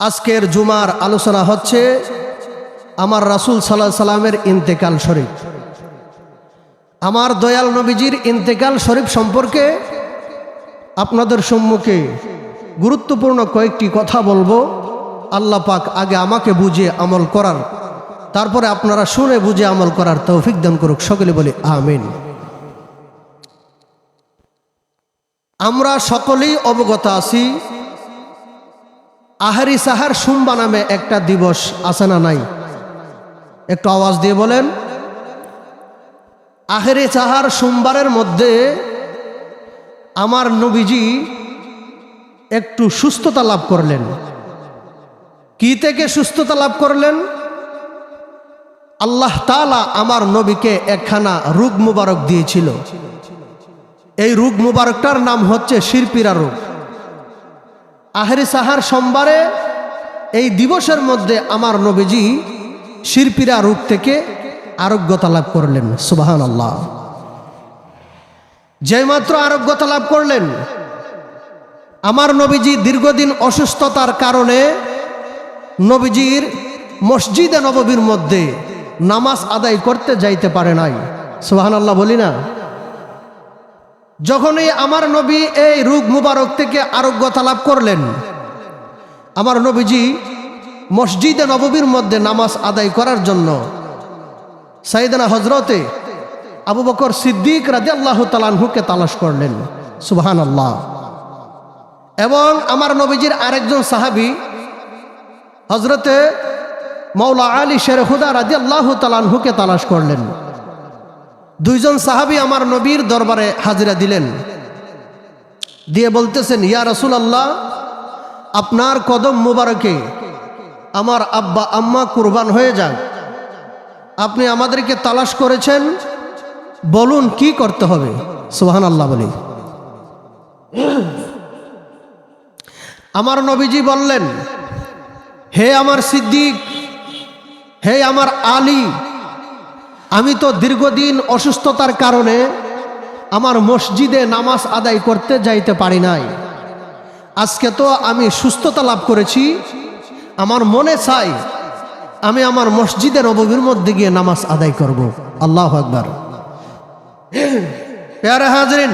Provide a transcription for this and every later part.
আজকের জুমার আলোচনা হচ্ছে আমার রাসুল সাল্লাহ সাল্লামের ইন্তেকাল শরীফ। আমার দয়াল নবীজির ইন্তেকাল শরীফ সম্পর্কে আপনাদের সম্মুখে গুরুত্বপূর্ণ কয়েকটি কথা বলব। আল্লাহ পাক আগে আমাকে বুঝে আমল করার, তারপরে আপনারা শুনে বুঝে আমল করার তৌফিক দান করুক, সকলে বলি আমিন। আমরা সকলেই অবগত আছি আহারি সাহার সুম্বা নামে একটা দিবস আছে না নাই? একটু আওয়াজ দিয়ে বলেন। আহেরে চাহার সোমবারের মধ্যে আমার নবীজি একটু সুস্থতা লাভ করলেন। কি থেকে সুস্থতা লাভ করলেন? আল্লাহ তালা আমার নবীকে একখানা রোগ মুবারক দিয়েছিল। এই রোগ মুবারকটার নাম হচ্ছে শিরপিরা রোগ। আহেরি সাহার সোমবারে এই দিবসের মধ্যে আমার নবীজি শিরপিরা রোগ থেকে আরোগ্যতা লাভ করলেন। সুবাহান আল্লাহ যেমাত্র আরোগ্যতা লাভ করলেন, আমার নবীজি দীর্ঘদিন অসুস্থতার কারণে নবীজির মসজিদে নববীর মধ্যে নামাজ আদায় করতে যাইতে পারে নাই। সুবাহান আল্লাহ বলি না? যখনই আমার নবী এই রোগ মুবারক থেকে আরোগ্যতা লাভ করলেন, আমার নবীজি মসজিদে নববীর মধ্যে নামাজ আদায় করার জন্য সাইদানা হজরতে আবু বকর সিদ্দিক রাজি আল্লাহ তালানহুকে তালাশ করলেন। সুবাহান আল্লাহ এবং আমার নবীজির আরেকজন সাহাবি হজরতে মৌলা আলী শেরহুদা রাজি আল্লাহ তালানহুকে তালাশ করলেন। দুইজন সাহাবি আমার নবীর দরবারে হাজিরা দিলেন। দিয়ে বলতেছেন, ইয়া রসুল আল্লাহ আপনার কদম মুবারকে আমার আব্বা আম্মা কুরবান হয়ে যান আপনি আমাদেরকে তালাশ করেছেন, বলুন কি করতে হবে? সোহান আল্লাহ বলি। আমার নবীজি বললেন, হে আমার সিদ্দিক, হে আমার আলী আমি তো দীর্ঘদিন অসুস্থতার কারণে আমার মসজিদে নামাজ আদায় করতে যাইতে পারি নাই। আজকে তো আমি সুস্থতা লাভ করেছি। আমার মনে চাই আমি আমার মসজিদের নবীর মধ্যে গিয়ে নামাজ আদায় করব। আল্লাহ আকবার। পেয়ারে হাজরিন,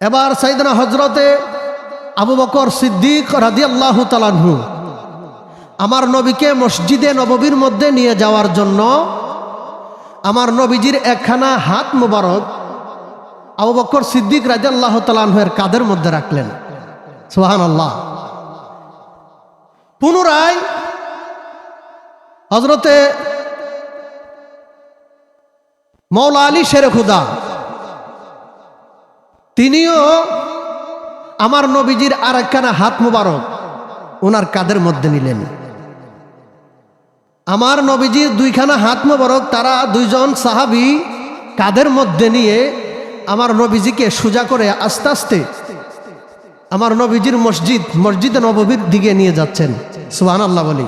এবার সাইদনা হজরতে আবু বকর সিদ্দিক রাদি আল্লাহ তালানহু আমার নবীকে মসজিদে নববীর মধ্যে নিয়ে যাওয়ার জন্য আমার নবীজির একখানা হাত মুবারক আবু বকর সিদ্দিক রাজি আল্লাহ তালানহের কাদের মধ্যে রাখলেন। সোহান আল্লাহ পুনরায় হজরতে মৌলা আলী শের খুদা, তিনিও আমার নবীজির আর একখানা হাত মুবারক ওনার কাদের মধ্যে নিলেন। আমার নবীজির দুইখানা হাত মোবারক তারা দুইজন সাহাবি কাদের মধ্যে নিয়ে আমার নবীজিকে সোজা করে আস্তে আস্তে আমার নবীজির মসজিদ, মসজিদে নববীর দিকে নিয়ে যাচ্ছেন। সুহান আল্লাহ বলি।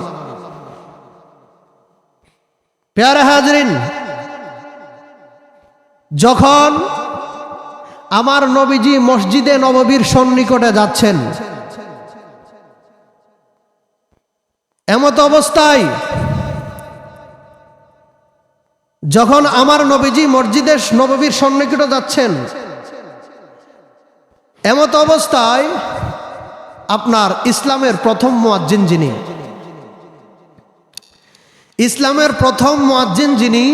পেয়ারে হাজরিন, যখন আমার নবীজি মসজিদে নববীর সন্নিকটে যাচ্ছেন, এমত অবস্থায় যখন আমার নবীজি মসজিদের নববীর সন্নিকট যাচ্ছেন, এমত অবস্থায় আপনার ইসলামের প্রথম মোয়াজ্জিন যিনি, ইসলামের প্রথম মোয়াজ্জিন যিনি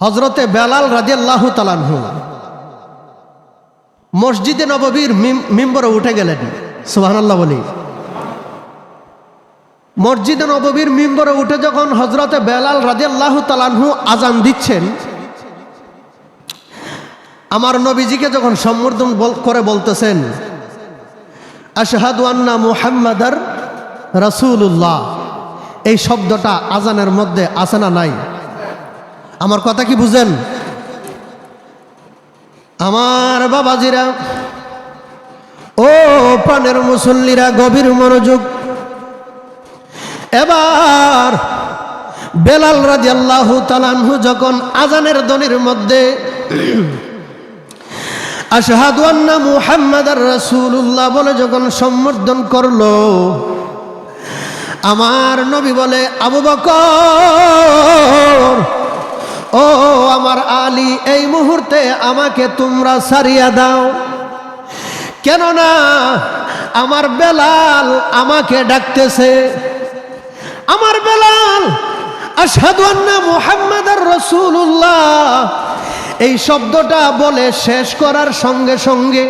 হজরতে বেলাল রাজিয়াল্লাহ তালানহু মসজিদে নববীর মিম্বরে উঠে গেলেন। সুবাহান্লাহ বলি। মসজিদে নববীর মিম্বরে উঠে যখন হজরতে বেলাল রাজিয়াল্লাহ তালানহু আজান দিচ্ছেন, আমার নবীজিকে যখন সম্বোধন করে বলতেছেন, আশহাদু মুহাম্মাদার রাসূলুল্লাহ। এই শব্দটা আজানের মধ্যে আছে না নাই? আমার কথা কি বুঝেন? আমার বাবাজিরা, ও প্রাণের মুসল্লিরা, গভীর মনোযোগ এবার বেলাল রাজি আল্লাহ তালানহু যখন আজানের দনির মধ্যে আশহাদু আন্না মুহাম্মাদার রাসূলুল্লাহ বলে যখন সম্বোধন করল, আমার নবী বলে, আবু বকর, ও আমার আলী, এই মুহূর্তে আমাকে তোমরা সারিয়া দাও। কেননা আমার বেলাল আমাকে ডাকতেছে। আমার বেলাল, আশহাদু আন্না মুহাম্মাদার রাসূলুল্লাহ। এই শব্দটা বলে শেষ করার সঙ্গে সঙ্গে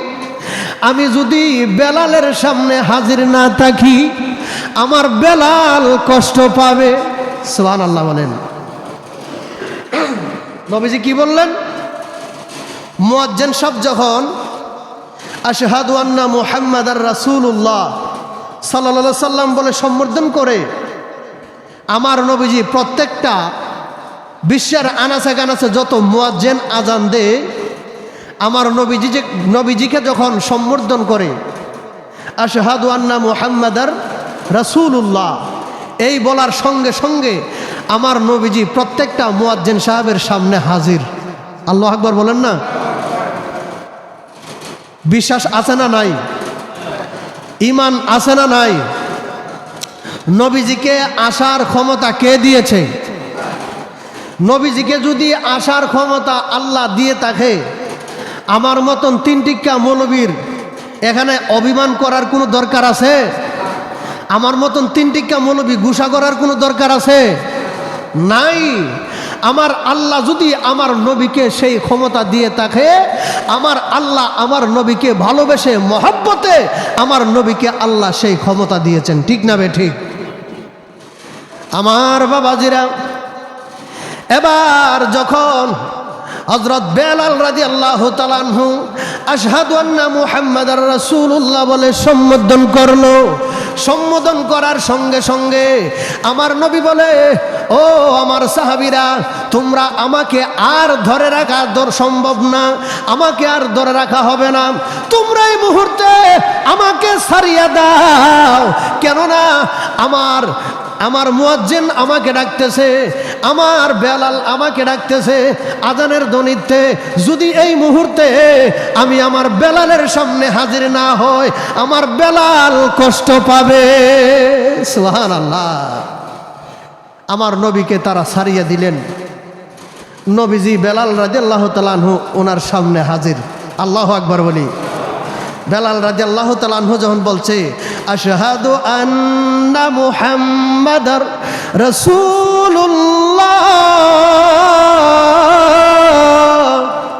আমি যদি বেলালের সামনে হাজির না থাকি, আমার বেলাল কষ্ট পাবে। সোহান আল্লাহ বলেন। নবীজি কি বললেন? মুয়াজ্জেন সব যখন আশহাদু আন্না মুহাম্মাদ আর রাসূলুল্লাহ সাল্লাল্লাহু সাল্লাম বলে সম্বোধন করে আমার নবীজি প্রত্যেকটা বিশ্বের আনাচে কানাচে যত মুয়াজ্জেন আজান দে আমার নবীজি যে নবীজিকে যখন সম্বর্ধন করে, আশহাদু আন্না মুহাম্মাদার রাসূলুল্লাহ, এই বলার সঙ্গে সঙ্গে আমার নবীজি প্রত্যেকটা মুয়াজ্জেন সাহেবের সামনে হাজির। আল্লাহ আকবর বলেন না? বিশ্বাস আছে না নাই? ইমান আছে না নাই? নবীজিকে আসার ক্ষমতা কে দিয়েছে? নবীজিকে যদি আসার ক্ষমতা আল্লাহ দিয়ে থাকে, আমার মতন তিনটিকা মৌলবীর এখানে অভিমান করার কোনো দরকার আছে? আমার মতন তিনটিকা মৌলবী গুসা করার কোনো দরকার আছে? নাই। আমার আল্লাহ যদি আমার নবীকে সেই ক্ষমতা দিয়ে থাকে, আমার আল্লাহ আমার নবীকে ভালোবেসে, মহাব্বতে আমার নবীকে আল্লাহ সেই ক্ষমতা দিয়েছেন। ঠিক না বে ঠিক? আমার বাবাজিরা। এবার যখন হজরত বেলাল রাজি আল্লাহ তালানহু আশহাদু আন্না মুহাম্মদ রাসূলুল্লাহ বলে সম্বোধন করল, সম্বোধন করার সঙ্গে সঙ্গে আমার নবী বলে, ও আমার সাহাবিরা, তোমরা আমাকে আর ধরে রাখা দর সম্ভব না, আমাকে আর ধরে রাখা হবে না। তোমরা এই মুহূর্তে আমাকে সারিয়া দাও। কেননা আমার আমার মুয়াজ্জিন আমাকে ডাকতেছে, আমার বেলাল আমাকে ডাকতেছে, আজানের দনিতে, যদি এই মুহূর্তে আমি আমার বেলালের সামনে হাজির না হয় আমার বেলাল কষ্ট পাবে। সুহান আল্লাহ আমার নবীকে তারা সারিয়ে দিলেন। নবীজি বেলাল রাজি আল্লাহ তালানহু ওনার সামনে হাজির। আল্লাহ আকবর বলি। বেলাল রাজি আল্লাহ তালানহু যখন বলছে, আশহাদু আন্না মুহাম্মাদার রাসূলুল্লাহ।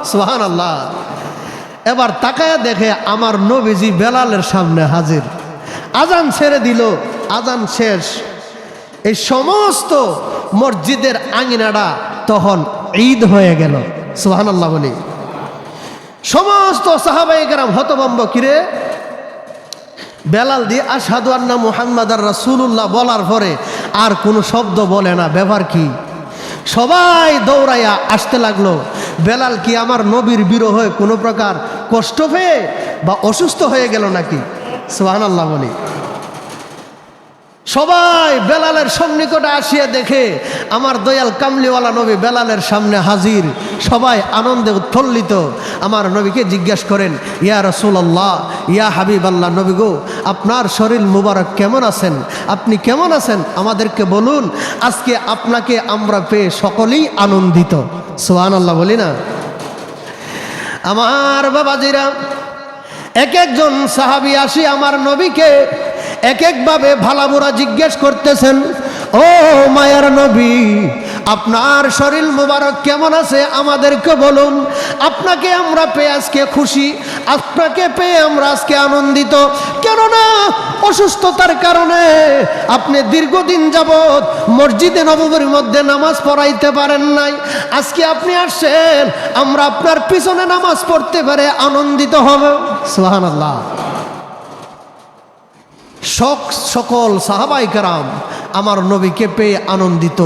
সুবহান আল্লাহ এবার তাকায় দেখে আমার নবীজি বেলালের সামনে হাজির। আজান ছেড়ে দিল, আজান শেষ। এই সমস্ত মসজিদের আঙিনাটা তখন ঈদ হয়ে গেল। সুহান আল্লাহ বলি। সমস্ত সাহাবাহিকেরাম হতবম্ব কিরে? বেলাল দিয়ে আসাদু আন্না মুহাম্মদ আর রাসুল্লাহ বলার পরে আর কোনো শব্দ বলে না। ব্যবহার কি? সবাই দৌড়াইয়া আসতে লাগল। বেলাল কি আমার নবীর বিরহে কোনো প্রকার কষ্ট পেয়ে বা অসুস্থ হয়ে গেল নাকি? সোহান আল্লাহ বলি। সবাই বেলালের সন্নিকটে আসিয়া দেখে আমার দয়াল কামলিওয়ালা নবী বেলালের সামনে হাজির। সবাই আনন্দে উৎফুল্লিত। আমার নবীকে জিজ্ঞেস করেন, ইয়া রসুল্লাহ ইয়া হাবিব আল্লাহ নবী গো, আপনার শরীর মুবারক কেমন আছেন? আপনি কেমন আছেন? আমাদেরকে বলুন, আজকে আপনাকে আমরা পেয়ে সকলেই আনন্দিত। সোহান আল্লাহ বলি না। আমার বাবাজিরা, এক একজন সাহাবি আসি আমার নবীকে এক একভাবে ভালামোরা জিজ্ঞেস করতেছেন, ও মায়ার নবী, আপনার শরীর মুবারক কেমন আছে? আমাদেরকে বলুন, আপনাকে আমরা পেয়ে আজকে খুশি, আপনাকে পেয়ে আমরা আজকে আনন্দিত। কেননা অসুস্থতার কারণে আপনি দীর্ঘদিন যাবৎ মসজিদে নবমীর মধ্যে নামাজ পড়াইতে পারেন নাই। আজকে আপনি আসছেন, আমরা আপনার পিছনে নামাজ পড়তে পারে আনন্দিত হব। সোহান আল্লাহ শখ সকল সাহাবাই কারাম আমার নবীকে পেয়ে আনন্দিত।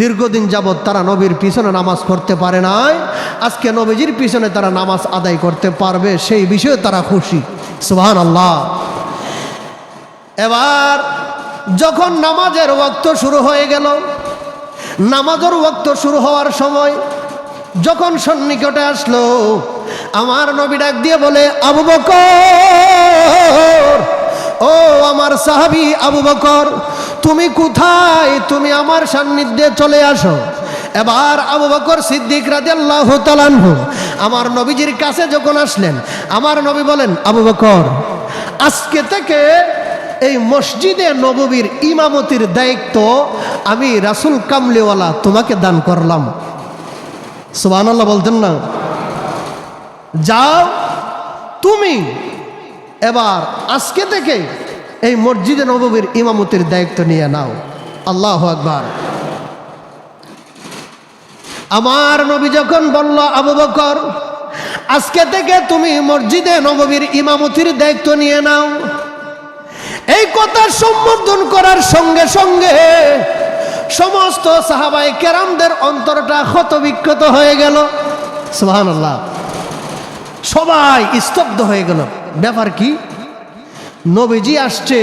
দীর্ঘদিন যাবৎ তারা নবীর পিছনে নামাজ পড়তে পারে নাই। আজকে নবীজির পিছনে তারা নামাজ আদায় করতে পারবে, সেই বিষয়ে তারা খুশি। সুহান আল্লাহ এবার যখন নামাজের ওক্ত শুরু হয়ে গেল, নামাজের ওক্ত শুরু হওয়ার সময় যখন সন্নিকটে আসলো, আমার নবী ডাক দিয়ে বলে, আবু বকর! ও আমার সাহাবি আবু বকর, তুমি কোথায়? তুমি আমার সান্নিধ্যে চলে আসো। এবার আবু বকর সিদ্দিক রাদিয়াল্লাহু তাআলাহু আমার নবীজির কাছে যখন আসলেন, আমার নবী বলেন, আবু বকর, আজকে থেকে এই মসজিদে নববীর ইমামতির দায়িত্ব আমি রাসুল কামলিওয়ালা তোমাকে দান করলাম। সুবহানাল্লাহ বলতেন না। যাও, তুমি এবার আজকে থেকে এই মসজিদে নববীর ইমামতির দায়িত্ব নিয়ে নাও। আল্লাহ আকবার। আমার নবী যখন বলল, আবু বকর, আজকে থেকে তুমি মসজিদে নববীর ইমামতির দায়িত্ব নিয়ে নাও। এই কথা সম্বোধন করার সঙ্গে সঙ্গে সমস্ত সাহাবাই কেরামদের অন্তরটা ক্ষত বিক্ষত হয়ে গেল। সুবহানাল্লাহ। সবাই স্তব্ধ হয়ে গেল। ব্যাপার কি? নবীজি আসছে,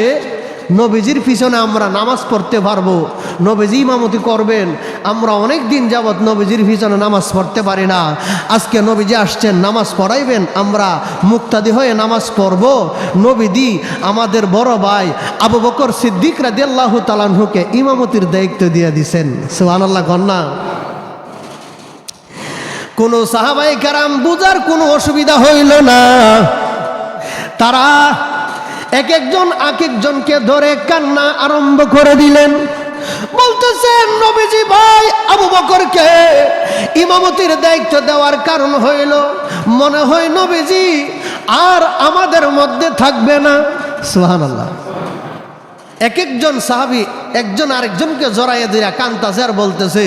নবীজির পিছনে আমরা নামাজ পড়তে পারব, নবীজি ইমামতি করবেন, আমরা অনেক দিন যাবৎ নবীজির পিছনে নামাজ পড়তে পারি না। আজকে নবীজি আসছেন, নামাজ পড়াইবেন, আমরা মুক্তাদি হয়ে নামাজ পড়ব। নবীদি আমাদের বড় ভাই আবু বকর সিদ্দিক রাদিয়াল্লাহু তালানহুকে ইমামতির দায়িত্ব দিয়ে দিছেন। সুবহানাল্লাহ কন্যা কোনো সাহাবাই কারাম বুঝার কোনো অসুবিধা হইল না। তারা এক একজন এক একজনকে ধরে কান্না আরম্ভ করে দিলেন। বলতেছেন নবীজি ভাই, আবু বকরকে ইমামতির দায়িত্ব দেওয়ার কারণ হইল, মনে হয় নবীজি আর আমাদের মধ্যে থাকবে না। সুবহানাল্লাহ। এক একজন সাহাবি একজন আরেকজনকে জড়াইয়া দিয়া কান্তাছে আর বলতেছে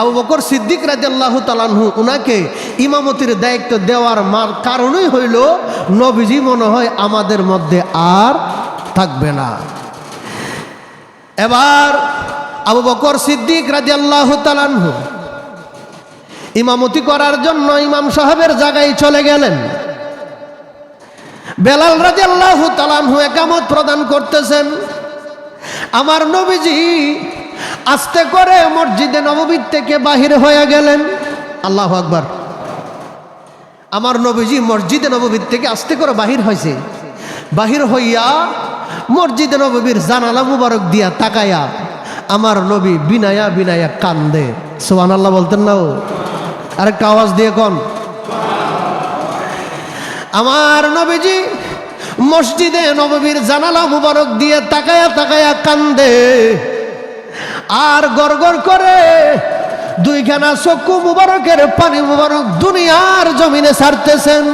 আবু বকর সিদ্দিক রাজিয়াল্লাহ তালানহু ওনাকে ইমামতির দায়িত্ব দেওয়ার মার কারণই হইল, নবীজি মনে হয় আমাদের মধ্যে আর থাকবে না। এবার আবু বকর সিদ্দিক রাজিয়াল্লাহ তালানহু ইমামতি করার জন্য ইমাম সাহেবের জায়গায় চলে গেলেন। বেলাল রাজিয়াল্লাহ তালানহু একামত প্রদান করতেছেন। আমার নবীজি আস্তে করে মসজিদে নববীর থেকে বাহির হয়ে গেলেন। আল্লাহ আকবার। আমার নবীজি মসজিদে নববীর থেকে আস্তে করে বাহির হয়েছে। বাহির হইয়া মসজিদে নববীর জানালা মুবারক দিয়া তাকায়া আমার নবী বিনায়া বিনায়া কান্দে। সোহান আল্লাহ বলতেন না ও? আরেকটা আওয়াজ দিয়ে কন। আমার নবীজি মসজিদে নববীর জানালা মুবারক দিয়ে তাকায়া তাকায়া কান্দে। আর গড় করে দুইখানা চক্ষু মুবারকের পানি মুবারক দুনিয়ার জমিনে ছাড়তেছেন।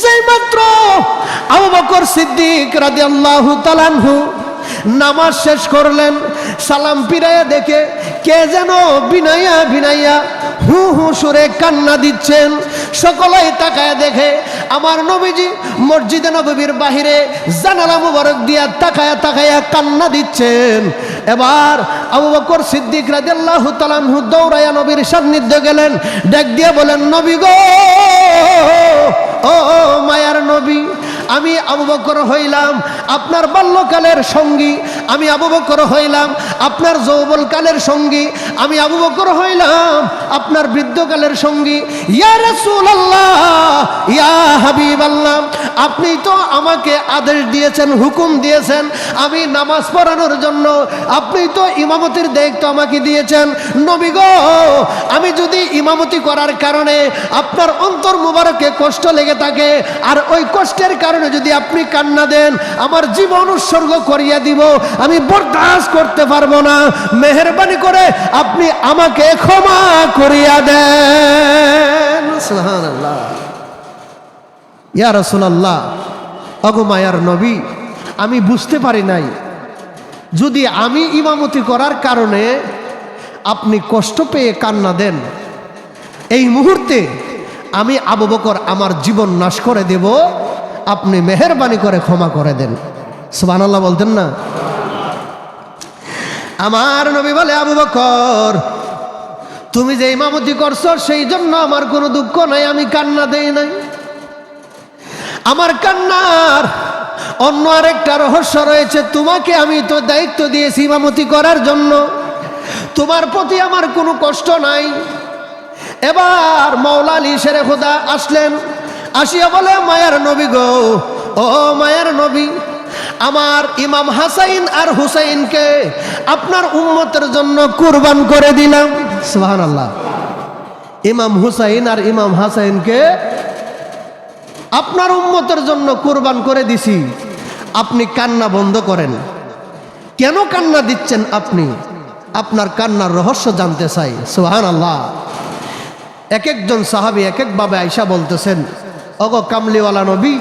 যেই মাত্র আবু বকর সিদ্দিক রাদিয়াল্লাহু তালানহু নামাজ শেষ করলেন, সালাম পিরাইয়া দেখে কে যেন বিনাইয়া বিনাইয়া হু হু সুরে কান্না দিচ্ছেন। সকলেই তাকায় দেখে আমার নবীজি মসজিদে নবীর বাহিরে জানালা মুবারক দিয়া তাকায়া তাকায়া কান্না দিচ্ছেন। এবার আবু বকর সিদ্দিক রাদিয়াল্লাহু তাআলাহু দৌড়ায়া নবীর সান্নিধ্যে গেলেন। ডাক দিয়ে বলেন, নবী গো ও, মায়ার নবী, আমি আবু বকর হইলাম, আপনার বাল্যকালের সঙ্গী, আমি আবু বকর হইলাম আপনার যৌবনকালের সঙ্গী, আমি আবু বকর হইলাম আপনার বৃদ্ধকালের সঙ্গী। ইয়া রাসূলুল্লাহ, ইয়া হাবিবাল্লাহ, আপনি তো আমাকে আদেশ দিয়েছেন, হুকুম দিয়েছেন, আমি নামাজ পড়ানোর জন্য, আপনি তো ইমামতির দায়িত্ব আমাকে দিয়েছেন। নবী গো, আমি যদি ইমামতি করার কারণে আপনার অন্তর মুবারকে কষ্ট লেগে থাকে, আর ওই কষ্টের কারণে যদি আপনি কান্না দেন, আমার জীবন উৎসর্গ করিয়া দিব, আমি বরদাস্ত করতে পারব না। মেহরবানি করে আপনি আমাকে ক্ষমা করিয়া দেন। ইয়া রসুলাল্লাহ, অগো মায়ার নবী, আমি বুঝতে পারি নাই। যদি আমি ইমামতি করার কারণে আপনি কষ্ট পেয়ে কান্না দেন, এই মুহূর্তে আমি আবু বকর আমার জীবন নাশ করে দেব। আপনি মেহরবানি করে ক্ষমা করে দেন। সুবহানাল্লাহ বলতেন না? আমার নবী বলে, আবু বকর, তুমি যে ইমামতি করছ, সেই জন্য আমার কোনো দুঃখ নাই, আমি কান্না দেই নাই। আমার কান্নার অন্য আরেকটা রহস্য রয়েছে, তোমাকে আমি তো দায়িত্ব দিয়েছি ইমামতি করার জন্য। তোমার প্রতি আমার কোনো কষ্ট নাই। এবার মৌলা আলী শেরে খুদা আসলেন, আসিয়া বলে, মায়ার নবী গো, ও মায়ার নবী আমার ইমাম হাসাইন আর হুসাইনকে আপনার উম্মতের জন্য কুরবান করে দিলাম। সুহান আল্লাহ ইমাম হুসাইন আর ইমাম হাসাইনকে আপনার উম্মতের জন্য কুরবান করে দিছি। আপনি কান্না বন্ধ করেন। কেন কান্না দিচ্ছেন আপনি? আপনার কান্নার রহস্য জানতে চাই। সুহান আল্লাহ এক একজন সাহাবি, এক একভাবে আইসা বলতেছেন অগ কামলিওয়ালা নবী,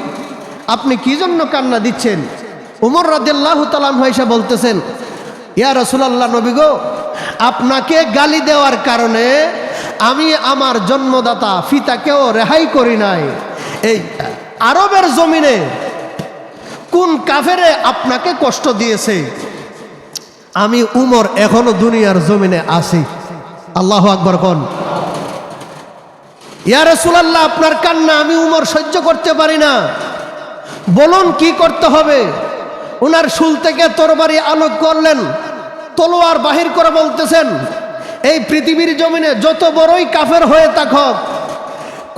আপনি কি জন্য কান্না দিচ্ছেন? উমর রাদিল্লাহ তালাম আইসা বলতেছেন, ইয়া রসুলাল্লাহ নবী গো, আপনাকে গালি দেওয়ার কারণে আমি আমার জন্মদাতা ফিতাকেও রেহাই করি নাই। এই আরবের জমিনে কোন কাফেরে আপনাকে কষ্ট দিয়েছে? আমি উমর এখনও দুনিয়ার জমিনে আছি। আল্লাহ আকবর কন। ইয়া রসুলাল্লাহ, আপনার কান্না আমি উমর সহ্য করতে পারি না। বলুন কি করতে হবে? ওনার শুল থেকে তরবারি আলোক করলেন, তলোয়ার বাহির করে বলতেছেন, এই পৃথিবীর জমিনে যত বড়ই কাফের হয়ে থাকক,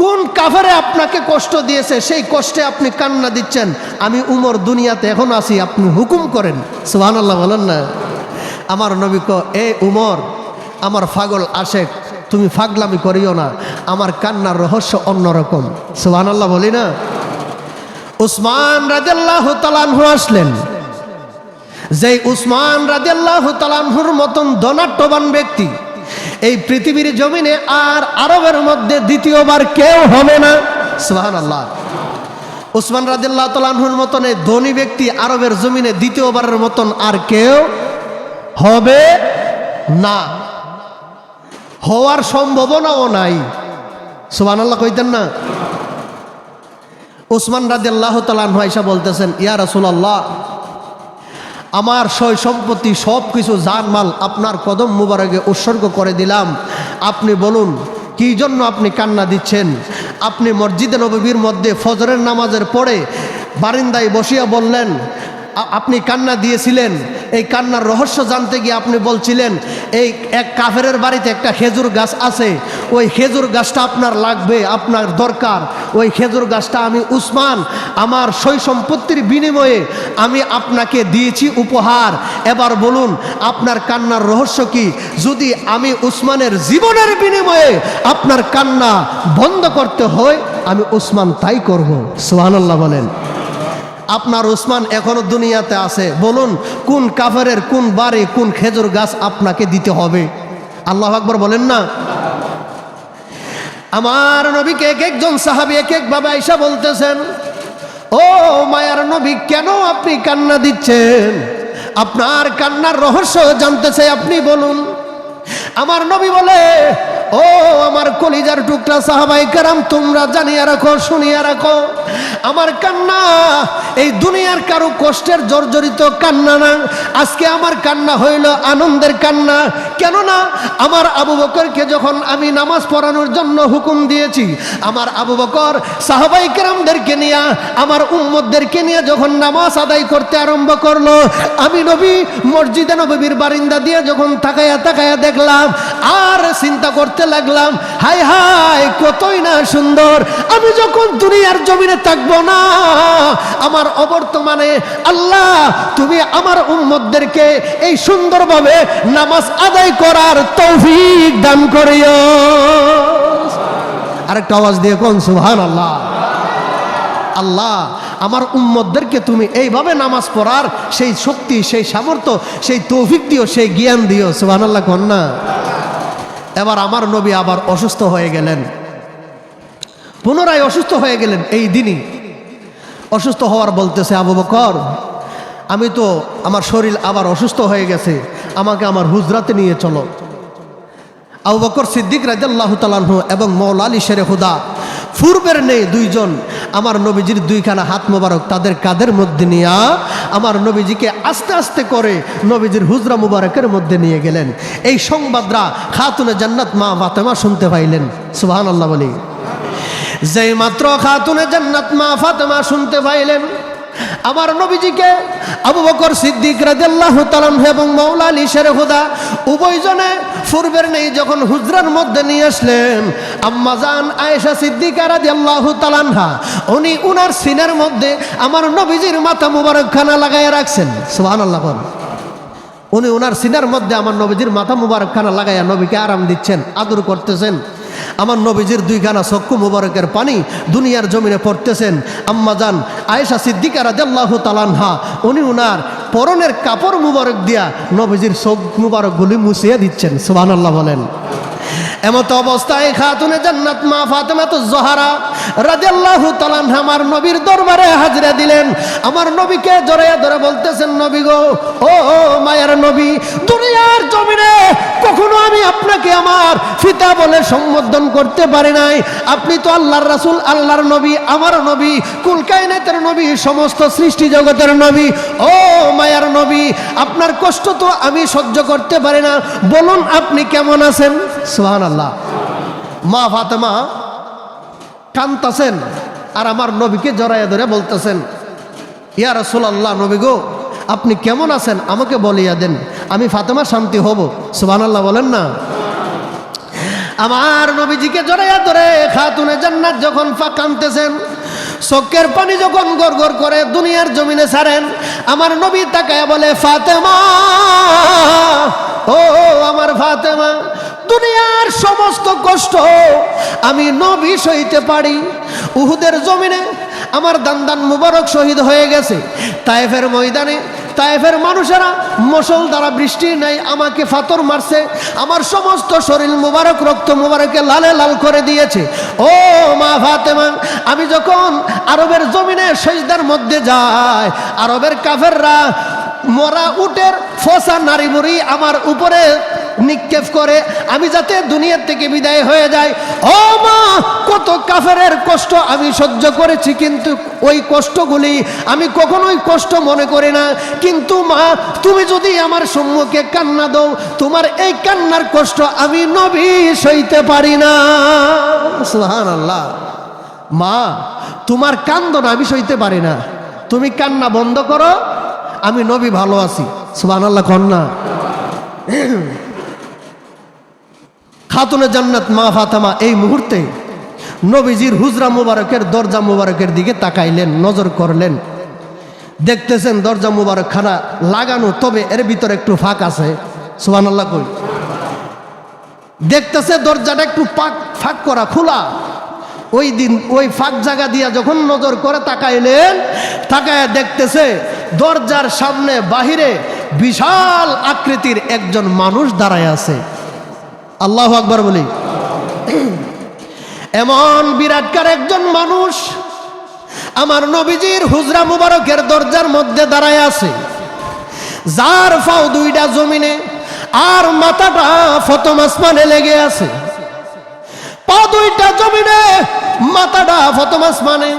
কোন কাফেরে আপনাকে কষ্ট দিয়েছে, সেই কষ্টে আপনি কান্না দিচ্ছেন। আমি উমর দুনিয়াতে এখন আছি, আপনি হুকুম করেন। সুহান আল্লাহ বলেন না। আমার নবী এ উমর, আমার ফাগল আশেক, তুমি ফাগলামি করিও না, আমার কান্নার রহস্য অন্যরকম সুহান আল্লাহ বলি না। উসমান রাজাল্লাহ তালানহু আসলেন। যেই উসমান রাজাল্লাহ তালানহুর মতন ধনাট্যবান ব্যক্তি, এই পৃথিবীর জমিনে আর আরবের মধ্যে দ্বিতীয়বার কেউ হবে না। সুহান আল্লাহ উসমান রাজিল্লাহ তালানহুর মতন এই ধনী ব্যক্তি আরবের জমিনে দ্বিতীয়বারের মতন আর কেউ হবে না। হওয়ার সম্ভাবনাও নাই। সুবান আল্লাহ কইতেন না। উসমান রাজিয়াল্লাহ তালান হাইসা বলতেছেন, ইয়া রসুলাল্লাহ আমার সয় সম্পত্তি সব কিছু জানমাল আপনার কদম মুবারকে উৎসর্গ করে দিলাম। আপনি বলুন, কি জন্য আপনি কান্না দিচ্ছেন? আপনি মসজিদে নবীর মধ্যে ফজরের নামাজের পরে বারিন্দায় বসিয়া বললেন আপনি কান্না দিয়েছিলেন। এই কান্নার রহস্য জানতে গিয়ে আপনি বলছিলেন, এই এক কাফেরের বাড়িতে একটা খেজুর গাছ আছে। ওই খেজুর গাছটা আপনার লাগবে, আপনার দরকার। ওই খেজুর গাছটা আমি উসমান, আমার সই সম্পত্তির বিনিময়ে আমি আপনাকে দিয়েছি উপহার। এবার বলুন, আপনার কান্নার রহস্য কি? যদি আমি উসমানের জীবনের বিনিময়ে আপনার কান্না বন্ধ করতে হয়, আমি উসমান তাই করব। সুহানাল্লাহ বলেন। আপনার উসমান এখনও দুনিয়াতে আছে। বলুন, কোন কাফেরের কোন বাড়ি, কোন খেজুর গাছ আপনাকে দিতে হবে? আল্লাহ আকবর বলেন না? আমার নবীকে এক একজন সাহাবি এক একভাবে আইসা বলতেছেন, ও মায়ার নবী, কেন আপনি কান্না দিচ্ছেন? আপনার কান্নার রহস্য জানতে চাই আপনি বলুন। আমার নবী বলে, ও আমার কলিজার টুকরা সাহাবাই কারাম, তোমরা জানিয়া রাখো, শুনিয়া রাখো। আমার কান্না, এই দুনিয়ার কারও কষ্টের জর্জরিত কান্না না। আজকে আমার কান্না হইল আনন্দের কান্না। কেননা আমার আবু বকরকে যখন আমি নামাজ পড়ানোর জন্য হুকুম দিয়েছি, আমার আবু বকর সাহাবাই কেরামদেরকে নিয়ে, আমার উম্মদদেরকে নিয়ে যখন নামাজ আদায় করতে আরম্ভ করল, আমি নবী মসজিদে নবীর বারিন্দা দিয়ে যখন তাকায়া তাকায়া দেখলাম, আর চিন্তা করতে লাগলাম হাই হাই কতই না সুন্দর। আমি যখন দুনিয়ার জমিনে থাকব না। আমার অবর্তমানে আল্লাহ, তুমি আমার উম্মদদেরকে এই সুন্দরভাবে নামাজ আদায় করার তৌফিক দান করিও। আরেকটা আওয়াজ দিয়ে কোন সুহান আল্লাহ আল্লাহ আমার উম্মদদেরকে তুমি এইভাবে নামাজ পড়ার সেই শক্তি, সেই সামর্থ্য, সেই তৌফিক দিও, সেই জ্ঞান দিও। সুহান আল্লাহ কন্যা। এবার আমার নবী আবার অসুস্থ হয়ে গেলেন। পুনরায় অসুস্থ হয়ে গেলেন এই দিনই। অসুস্থ হওয়ার বলতেছে, আবু বকর, আমি তো আমার শরীর আবার অসুস্থ হয়ে গেছে, আমাকে আমার হুজরাতে নিয়ে চলো। আবু বকর সিদ্দিক রাজাল্লাহ তালাহু এবং মৌলা আলী শেরে হুদা, পূর্বের নেই দুইজন, আমার নবীজির দুইখানা হাত মোবারক তাদের কাদের মধ্যে নিয়ে, আমার নবীজিকে আস্তে আস্তে করে নবীজির হুজরা মুবারকের মধ্যে নিয়ে গেলেন। এই সংবাদরা খাতুনে জান্নাত মা ফাতেমা শুনতে পাইলেন। সুবাহান আল্লাহ বলি। যেই মাত্র খাতুনে জান্নাত মা ফাতেমা শুনতে পাইলেন, আমার নবীজিকে আবু বকর সিদ্দিক রাদিয়াল্লাহু তাআলা এবং মাওলা আলী শের হুদা উভয়জনে পূর্বের নেই যখন হুজরার মধ্যে নিয়ে আসলেন আম্মাজান আয়েশা সিদ্দিকা রাদিয়াল্লাহু তাআলা উনি উনার সিনার মধ্যে আমার নবীজির মাথা মুবারক খানা লাগাইয়া রাখছেন। সুবহানাল্লাহ উনি উনার সিনার মধ্যে আমার নবীজির মাথা মুবারক খানা লাগাইয়া নবীকে আরাম দিচ্ছেন, আদর করতেছেন। আমার নবীজির দুইখানা চক্ষু মুবারকের পানি দুনিয়ার জমিনে পড়তেছেন। আম্মাজান আয়েশা সিদ্দিকা রাজাল্লাহু তালানহা উনি উনার পরনের কাপড় মুবারক দিয়া নবীজির চোখ মুবারকগুলি মুছিয়ে দিচ্ছেন, সুবহানাল্লাহ বলেন। এমত অবস্থায় খাতুনে জান্নাত মা ফাতেমা তো জহারা রাদিয়াল্লাহু তাআলা আমার নবীর দরবারে হাজিরা দিলেন। আমার নবীকে জড়াইয়া ধরে বলতেছেন, নবী গো, ও মায়ের নবী, দুনিয়ার জমিনে কখনো আমি আপনাকে আমার ফিতা বলে সম্বোধন করতে পারি নাই। আপনি তো আল্লাহর রাসূল, আল্লাহর নবী, আমার নবী কুল কায়নাতের নবী, সমস্ত সৃষ্টি জগতের নবী। ও মায়ার নবী, আপনার কষ্ট তো আমি সহ্য করতে পারি না। বলুন, আপনি কেমন আছেন? সোহান আল্লাহ মা ফাতেমা কান্তাছেন আর আমার নবীকে জড়াইয়া ধরে বলতেছেন, ইয়া রসুলাল্লাহ নবী গো, আপনি কেমন আছেন? আমাকে বলিয়া দেন। আমি ফাতেমা শান্তি হব। সুবান আল্লাহ বলেন না। আমার নবীজিকে জড়াইয়া ধরে খাতুনে জান্নাত যখন ফা কানতেছেন চোখের পানি যখন গড় গড় করে দুনিয়ার জমিনে ছাড়েন, আমার নবী তাকায় বলে, ফাতেমা, ও আমার ফাতেমা, দুনিয়ার সমস্ত কষ্ট আমি নবী সইতে পারি। উহুদের জমিনে আমার দান্দান মুবারক শহীদ হয়ে গেছে। তায়েফের ময়দানে তায়েফের মানুষেরা মশল দ্বারা বৃষ্টি নেই, আমাকে ফাতর মারছে। আমার সমস্ত শরীর মুবারক, রক্ত মুবারকে লালে লাল করে দিয়েছে। ও মা ফাতেমা, আমি যখন আরবের জমিনে শেষদার মধ্যে যাই, আরবের কাফেররা মরা উটের ফসা নারী বুড়ি আমার উপরে নিক্ষেপ করে। আমি যাতে দুনিয়ার থেকে বিদায় হয়ে যাই। ও মা, কত কাফের কষ্ট আমি সহ্য করেছি, কিন্তু ওই কষ্টগুলি আমি কখনোই কষ্ট মনে করি না। কিন্তু মা, তুমি যদি আমার সম্মুখে কান্না দাও, তোমার এই কান্নার কষ্ট আমি নবী সইতে পারি না। আল্লাহ মা, তোমার কান্দন আমি সইতে পারি না। তুমি কান্না বন্ধ করো আমি নবী ভালো আছি। সুহান আল্লাহ কন্যা খাতুনে জান্নাত মা ফাতামা এই মুহূর্তে নবীজির হুজরা মুবারকের, দরজা মুবারকের দিকে তাকাইলেন, নজর করলেন। দেখতেছেন দরজা মুবারক খানা লাগানো, তবে এর ভিতরে একটু ফাঁক আছে। সুবান আল্লাহ কই। দেখতেছে দরজাটা একটু পাক, ফাঁক করা, খোলা। ওই দিন, ওই ফাঁক জায়গা দিয়া যখন নজর করে তাকাইলেন, তাকায় দেখতেছে দরজার সামনে বাহিরে বিশাল আকৃতির একজন মানুষ দাঁড়ায় আছে। আল্লাহ আকবর বলি। এমন বিরাটকার একজন মানুষ আমার নবীজির হুজরা মুবারকের দরজার মধ্যে দাঁড়ায় আছে। যার ফাও দুইটা জমিনে, আর মাথাটা ফতম আসমানে লেগে আছে। পা দুইটা জমিনে, মাথাটা ফতম আসমানে।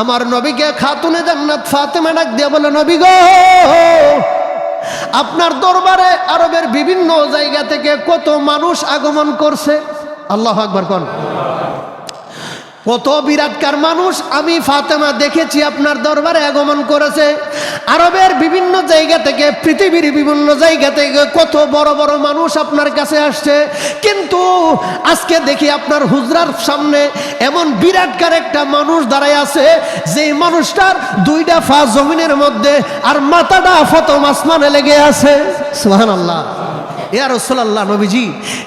আমার নবীকে খাতুনে জান্নাত ফাতেমা ডাক দিয়ে বলে, নবী গো, আপনার দরবারে আরবের বিভিন্ন জায়গা থেকে কত মানুষ আগমন করছে? আল্লাহ আকবর কন। কত বিরাটকার মানুষ। আমি ফাতেমা দেখেছি, আপনার দরবারে আগমন করেছে। আরবের বিভিন্ন জায়গা থেকে, পৃথিবীর বিভিন্ন জায়গা থেকে কত বড় বড় মানুষ আপনার কাছে আসছে। কিন্তু আজকে দেখি আপনার হুজরার সামনে এমন বিরাটকার একটা মানুষ দাঁড়ায় আছে যে মানুষটার দুইটা ফা জমিনের মধ্যে আর মাথাটা ফতম আসমানে লেগে আছে। সুহান আল্লাহ ইয়া রসোল্লাহ নবীজি,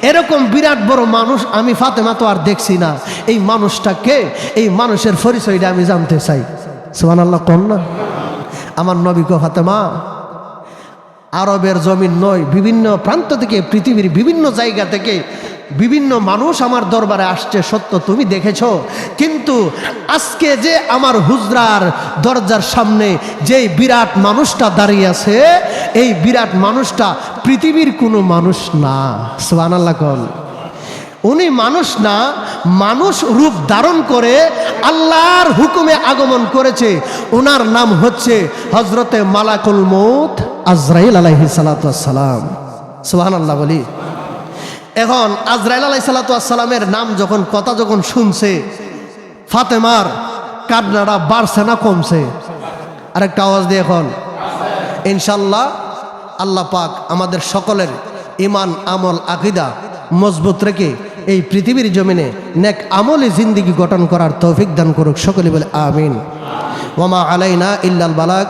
এরকম বিরাট বড় মানুষ আমি ফাতেমা তো আর দেখছি না। এই মানুষটাকে এই মানুষের পরিচয়টা আমি জানতে চাই। সুহান আল্লাহ কন না? আমার নবী কো ফাতেমা, আরবের জমিন নয়, বিভিন্ন প্রান্ত থেকে, পৃথিবীর বিভিন্ন জায়গা থেকে বিভিন্ন মানুষ আমার দরবারে আসছে, সত্য তুমি দেখেছ। কিন্তু আজকে যে আমার হুজরার দরজার সামনে যে বিরাট মানুষটা দাঁড়িয়ে আছে এই বিরাট মানুষটা পৃথিবীর কোনো মানুষ না। সোহান আল্লাহ কল উনি মানুষ না, মানুষ রূপ ধারণ করে আল্লাহর হুকুমে আগমন করেছে। ওনার নাম হচ্ছে হজরতে মালাকুল মৌত আজরাইল আলাইহি সালাতাম সোহান আল্লাহ বলি। এখন আজরাইল আলাই সালাতামের নাম যখন, কথা যখন শুনছে, ফাতেমার কান্নাটা বাড়ছে না, কমছে। আরেকটা আওয়াজ দিয়ে এখন। ইনশাল্লাহ আল্লাহ পাক আমাদের সকলের ইমান আমল, আকিদা মজবুত রেখে এই পৃথিবীর জমিনে নেক আমলে জিন্দিগি গঠন করার তৌফিক দান করুক। সকলে বলে আমিন। ওমা আলাইনা ইল্লাল বালাক